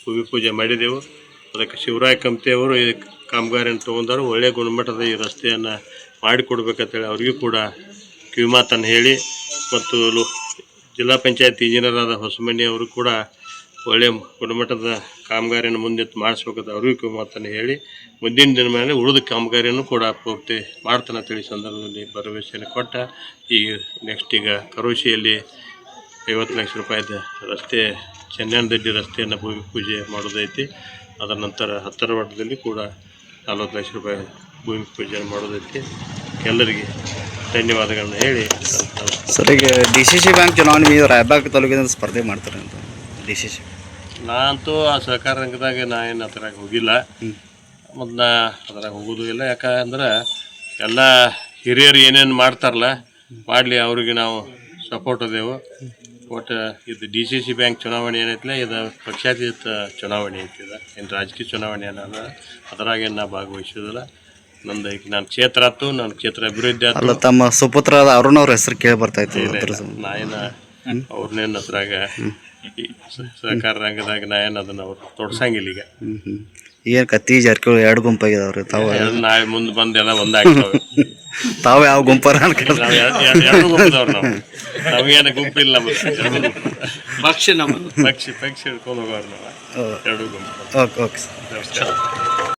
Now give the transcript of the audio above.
ಭೂಮಿ ಪೂಜೆ ಮಾಡಿದೆವು. ಅದಕ್ಕೆ ಶಿವರಾಯ ಕಂಪ್ತಿಯವರು ಈ ಕಾಮಗಾರಿಯನ್ನು ತೊಗೊಂಡರು. ಒಳ್ಳೆಯ ಗುಣಮಟ್ಟದ ಈ ರಸ್ತೆಯನ್ನು ಮಾಡಿಕೊಡ್ಬೇಕಂತೇಳಿ ಅವ್ರಿಗೂ ಕೂಡ ಕಿವಿಮಾತನ್ನು ಹೇಳಿ ಮತ್ತು ಜಿಲ್ಲಾ ಪಂಚಾಯತ್ ಇಂಜಿನಿಯರ್ ಆದ ಅವರು ಕೂಡ ಒಳ್ಳೆಯ ಗುಣಮಟ್ಟದ ಕಾಮಗಾರಿಯನ್ನು ಮುಂದೆ ಮಾಡಿಸ್ಬೇಕಂತ ಅವ್ರಿಗೂ ಕಿವಿಮಾತನ್ನು ಹೇಳಿ ಮುಂದಿನ ದಿನ ಮೇಲೆ ಉಳಿದ ಕಾಮಗಾರಿಯನ್ನು ಕೂಡ ಪೂರ್ತಿ ಮಾಡ್ತಾನೆ ಅಂತೇಳಿ ಸಂದರ್ಭದಲ್ಲಿ ಭರವಸೆಯನ್ನು ಕೊಟ್ಟ. ಈ ನೆಕ್ಸ್ಟ್ ಈಗ ಕರೋಶಿಯಲ್ಲಿ ಐವತ್ತು ಲಕ್ಷ ರೂಪಾಯಿದ ರಸ್ತೆ ಚೆನ್ನನದಡ್ಡಿ ರಸ್ತೆಯನ್ನು ಭೂಮಿ ಪೂಜೆ ಮಾಡೋದೈತಿ. ಅದರ ನಂತರ ಹತ್ತರ ಮಠದಲ್ಲಿ ಕೂಡ ನಲ್ವತ್ತು ಲಕ್ಷ ರೂಪಾಯಿ ಭೂಮಿ ಪೂಜೆ ಮಾಡೋದೈತಿ. ಎಲ್ಲರಿಗೆ ಧನ್ಯವಾದಗಳನ್ನ ಹೇಳಿ ಸರ್ ಈಗ ಡಿ ಸಿ ಸಿ ಬ್ಯಾಂಕ್ ಚುನಾವಣೆ ನೀವು ರಾಯಬಾಗ್ ತಾಲೂಕಿನ ಸ್ಪರ್ಧೆ ಮಾಡ್ತಾರೆ ಅಂತ ಡಿ ಸಿ ಸಿ. ನಾನಂತೂ ಆ ಸಹಕಾರ ರಂಗದಾಗ ನಾ ಏನು ಅದ್ರಾಗ ಹೋಗಿಲ್ಲ. ಮತ್ತು ನಾ ಅದ್ರಾಗ ಹೋಗೋದು ಇಲ್ಲ. ಯಾಕಂದ್ರೆ ಎಲ್ಲ ಹಿರಿಯರು ಏನೇನು ಮಾಡ್ತಾರಲ್ಲ ಮಾಡಲಿ ಅವ್ರಿಗೆ ನಾವು ಸಪೋರ್ಟ್ ಅದೇವು. ಒಟ್ಟು ಇದು ಡಿ ಸಿ ಸಿ ಬ್ಯಾಂಕ್ ಚುನಾವಣೆ ಏನೈತಿಲ್ಲ ಇದು ಪಕ್ಷಾತೀತ ಚುನಾವಣೆ ಐತಿ ಇದು ಏನು ರಾಜಕೀಯ ಚುನಾವಣೆ ಏನಲ್ಲ ಅದ್ರಾಗೇನು ನಾ ಭಾಗವಹಿಸೋದಿಲ್ಲ. ನಂದು ಈಗ ನನ್ನ ಕ್ಷೇತ್ರ ಆಯ್ತು ನನ್ನ ಕ್ಷೇತ್ರ ಅಭಿವೃದ್ಧಿ ಆಯ್ತು. ಅಲ್ಲ ತಮ್ಮ ಸುಪುತ್ರ ಅರುಣ್ ಅವ್ರ ಹೆಸರು ಕೇಳಿ ಬರ್ತಾ ಇತ್ತು ನಾನು ಅದ್ರ ಇಲ್ಲ. ನಾ ಏನ ಅವ್ರನ್ನೇನು ಅದ್ರಾಗ ಈ ಸಹಕಾರ ರಂಗದಾಗ ನಾ ಏನು ಅದನ್ನು ಅವ್ರು ತೊಡ್ಸಂಗಿಲ್ಲ ಈಗ. ಹ್ಮ್ ಹ್ಮ್. ಏನು ಕತ್ತಿ ಜಾರಕಿಹೊಳಿ ಎರಡು ಗುಂಪಾಗಿದಾವ್ರಿ ತಾವು? ನಾಳೆ ಮುಂದೆ ಬಂದೆಲ್ಲ ಒಂದಾಗ್ತಾವೆ ತಾವು ಯಾವ ಗುಂಪರ ನಮಗೇನು ಗುಂಪಿಲ್ಲ ಪಕ್ಷಿ ನಮ್ಮ ಪಕ್ಷಿ ಪಕ್ಷಿ ಹಿಡ್ಕೊಂಡು ಹೋಗೋರು ನಾವು. ಎರಡು ಗುಂಪು. Okay okay